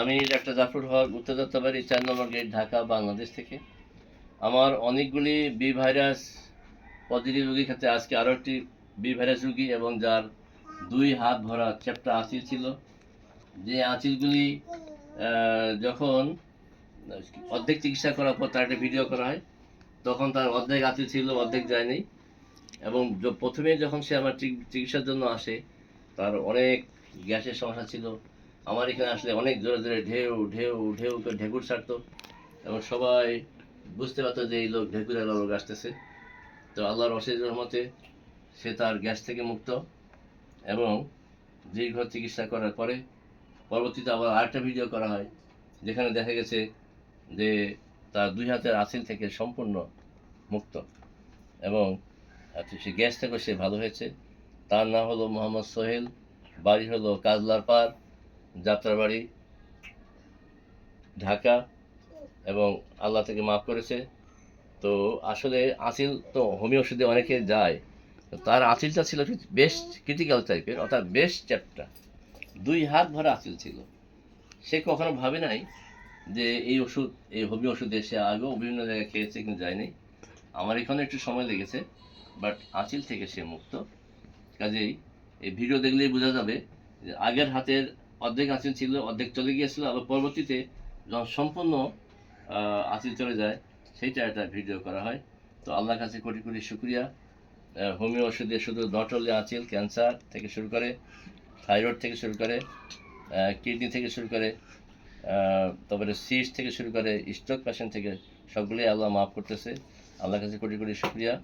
আমি ডাক্তার জাফর হক উত্তরদত্তাবাড়ি চার নম্বর গেট ঢাকা, বাংলাদেশ থেকে। আমার অনেকগুলি বি ভাইরাস পজিটিভ রোগীর ক্ষেত্রে আজকে আরও একটি বি ভাইরাস রোগী এবং যার দুই হাত ভরা চ্যাপ্টা আঁচিল ছিল। যে আঁচিলগুলি যখন অর্ধেক চিকিৎসা করার পর তার একটা ভিডিও করা হয়, তখন তার অর্ধেক আঁচিল ছিল, অর্ধেক যায়নি। এবং প্রথমে যখন সে আমার চিকিৎসার জন্য আসে, তার অনেক গ্যাসের সমস্যা ছিল আমার এখানে আসলে অনেক জোরে জোরে ঢেউ ঢেউ ঢেউ করে ঢেকুর ছাড়তো। এবং সবাই বুঝতে পারতো যে এই লোক ঢেকুরের লোক আসতেছে। তো আল্লাহর অশেষ রহমতে সে তার গ্যাস থেকে মুক্ত। এবং দীর্ঘ চিকিৎসা করার পরে পরবর্তীতে আবার আরেকটা ভিডিও করা হয়, যেখানে দেখা গেছে যে তার দুই হাতের আঁচিল থেকে সম্পূর্ণ মুক্ত। এবং সে গ্যাস থেকে সে ভালো হয়েছে। তার নাম হলো মোহাম্মদ সোহেল, বাড়ি হলো কাজলার পাড়। যাত্রাবাড়ি, ঢাকা এবং আল্লাহ থেকে মাফ করেছে। তো আসলে আঁচিল তো হোমিও ওষুধে অনেকে যায়। তার আঁচিলটা ছিল বেশ ক্রিটিক্যাল টাইপের অর্থাৎ বেশ চ্যাপ্টা। দুই হাত ভরা আঁচিল ছিল। সে কখনো ভাবে নাই যে এই ওষুধ, এই হোমিও ওষুধ সে আগেও বিভিন্ন জায়গায় খেয়েছে কিন্তু যায়নি। আমার এখানে একটু সময় লেগেছে বাট আঁচিল থেকে সে মুক্ত। কাজেই এই ভিডিও দেখলেই বোঝা যাবে যে আগের হাতের অর্ধেক আঁচিল ছিল, অর্ধেক চলে গিয়েছিল, আবার পরবর্তীতে যখন সম্পূর্ণ আঁচিল চলে যায় সেইটা একটা ভিডিও করা হয়। তো আল্লাহর কাছে কোটি কোটি শুক্রিয়া। হোমিও ওষুধে শুধু নটলে আঁচিল ক্যান্সার থেকে শুরু করে, থাইরয়েড থেকে শুরু করে কিডনি থেকে শুরু করে তারপরে সিস্ট থেকে শুরু করে, স্ট্রোক পেশেন্ট থেকে সবগুলোই আল্লাহ মাফ করতেছে। আল্লাহর কাছে কোটি কোটি শুক্রিয়া।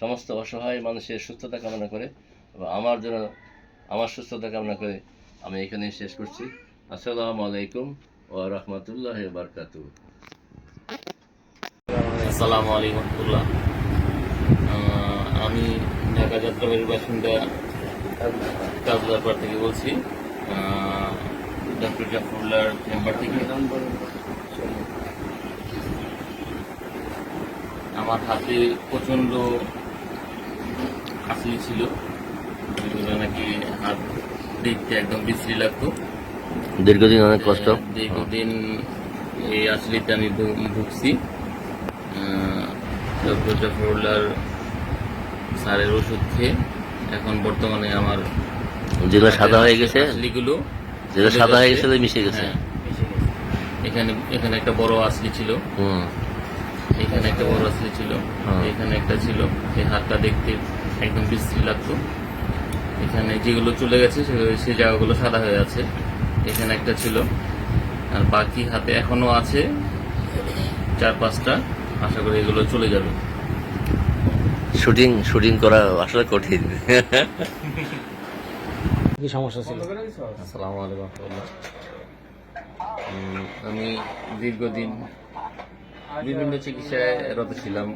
সমস্ত অসহায় মানুষের সুস্থতা কামনা করে আমার জন্য, আমার সুস্থতা কামনা করে আমি এখানে শেষ করছি। আসসালামু আলাইকুম ও রহমতুল্লাহ বারকাতু আসসালামু আলাইকুম আমি ঢাকা যাত্রাবাড়ির বাসিন্দা কাজলারপাড় থেকে বলছি। ডক্টর জাফরুল্লাহর চেম্বার থেকে। আমার হাতে প্রচণ্ড আসলি ছিল। নাকি হাত দেখতে একদম বিশ্রী লাগতো। দীর্ঘদিন অনেক কষ্ট। দীর্ঘদিন এই আসলিতে আমি ভুগছি। ডক্টর জাফরুল্লাহর স্যারের ওষুধ খেয়ে এখন বর্তমানে আমার যেগুলো সাদা হয়ে গেছে আসলিগুলো যেগুলো সাদা হয়ে গেছে মিশে গেছে। হ্যাঁ, এখানে এখানে একটা বড় আসলি ছিল। এখানে একটা বড় আসলি ছিল। হ্যাঁ। এখানে একটা ছিল। এই হাতটা দেখতে একদম বিশ্রী লাগতো। এখানে যেগুলো চলে গেছে সে- সেই জায়গাগুলো সাদা হয়ে আছে। এখানে একটা ছিল। আর বাকি হাতে এখনও আছে চার পাঁচটা। আশা করি এগুলো চলে যাবে। শুটিং শুটিং করা আসলে কঠিন। কি সমস্যা ছিল? আসসালামু আলাইকুম আমি দীর্ঘদিন বিভিন্ন চিকিৎসায় রত ছিলাম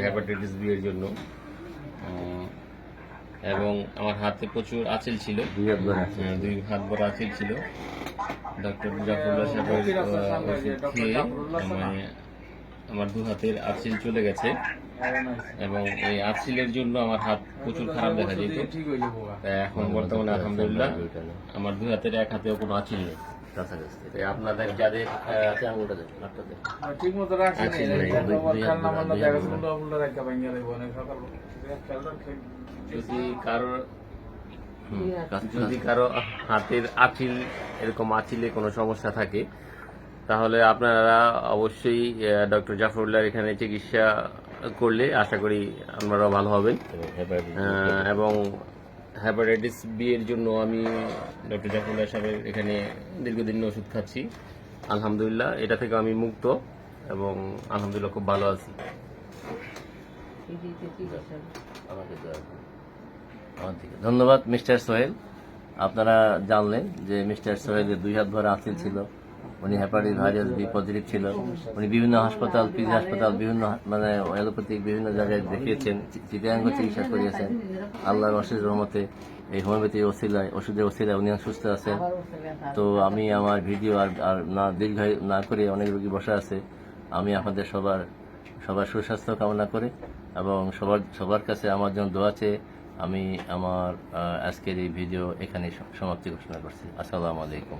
হ্যাপাটাইটিস বি এর জন্য। এবং আমার হাতে প্রচুর আঁচিল ছিল। দুই হাত ভরা হ্যাঁ, বড় আঁচিল ছিল। ডক্টর জাফরুল্লাহ সাহেবের ওষুধ খেয়ে মানে আমার দু হাতের আঁচিল চলে গেছে এবং এই আঁচিলের জন্য আমার হাত প্রচুর খারাপ দেখা যেত। এখন বর্তমানে আলহামদুলিল্লাহ আমার দুই হাতের এক হাতেও কোনো আঁচিল নেই। আপনাদের যাদের ঠিক মতো রাখছি আচ্ছা, যদি কারোর যদি কারও হাতের আঁচিল এরকম আঁচিলে কোনো সমস্যা থাকে তাহলে আপনারা অবশ্যই ডক্টর জাফরুল্লাহ এখানে চিকিৎসা করলে আশা করি আপনারাও ভালো হবেন এবং হ্যাপাটাইটিস বি এর জন্য আমি ডক্টর জাফরুল্লাহ সাহেবের এখানে দীর্ঘদিন ওষুধ খাচ্ছি আলহামদুলিল্লাহ এটা থেকে আমি মুক্ত এবং আলহামদুলিল্লাহ খুব ভালো আছি। ধন্যবাদ, মিস্টার সোহেল। আপনারা জানলেন যে মিস্টার সোহেলের দুই হাত ভরা আঁচিল ছিল। উনি হ্যাপাটাইটিস ভাইরাস বি পজিটিভ ছিল। উনি বিভিন্ন হাসপাতাল পিজি হাসপাতাল, বিভিন্ন মানে অ্যালোপ্যাথিক বিভিন্ন জায়গায় দেখিয়েছেন, চি- চিটাঙ্গ চিকিৎসা করিয়েছেন। আল্লাহর অশেষ রহমতে এই হোমিওপ্যাথি ওসিলায়, ওষুধের ওসিলায় উনি সুস্থ আছেন। তো আমি আমার ভিডিও আর আর না দীর্ঘ না করে অনেক রোগী বসে আছে। আমি আপনাদের সবার সবার সুস্বাস্থ্য কামনা করে এবং সবার সবার কাছে আমার জন্য দোয়া চেয়ে আমি আমার আজকের এই ভিডিও এখানে সমাপ্তি ঘোষণা করছি। আসসালামু আলাইকুম।